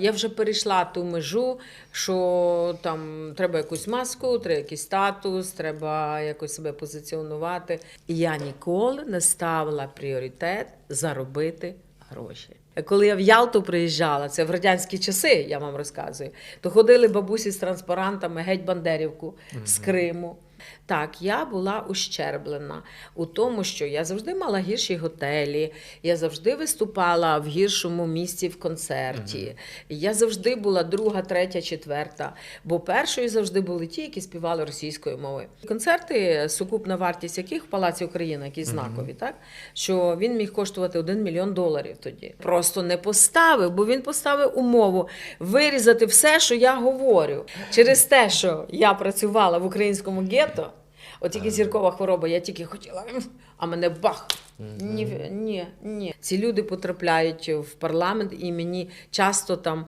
Я вже перейшла ту межу, що там треба якусь маску, треба якийсь статус, треба якось себе позиціонувати. І я ніколи не ставила пріоритет заробити гроші. Коли я в Ялту приїжджала, це в радянські часи, я вам розказую, то ходили бабусі з транспарантами геть Бандерівку з Криму. Так, я була ущерблена у тому, що я завжди мала гірші готелі, я завжди виступала в гіршому місці в концерті. Я завжди була друга, третя, четверта. Бо першою завжди були ті, які співали російською мовою. Концерти, сукупна вартість яких в Палаці Україна, які знакові, так що він міг коштувати 1 мільйон доларів тоді. Просто не поставив, бо він поставив умову вирізати все, що я говорю. Через те, що я працювала в українському гетто, от тільки зіркова хвороба, я тільки хотіла, а мене бах. Ні, ні, ні. Ці люди потрапляють в парламент, і мені часто там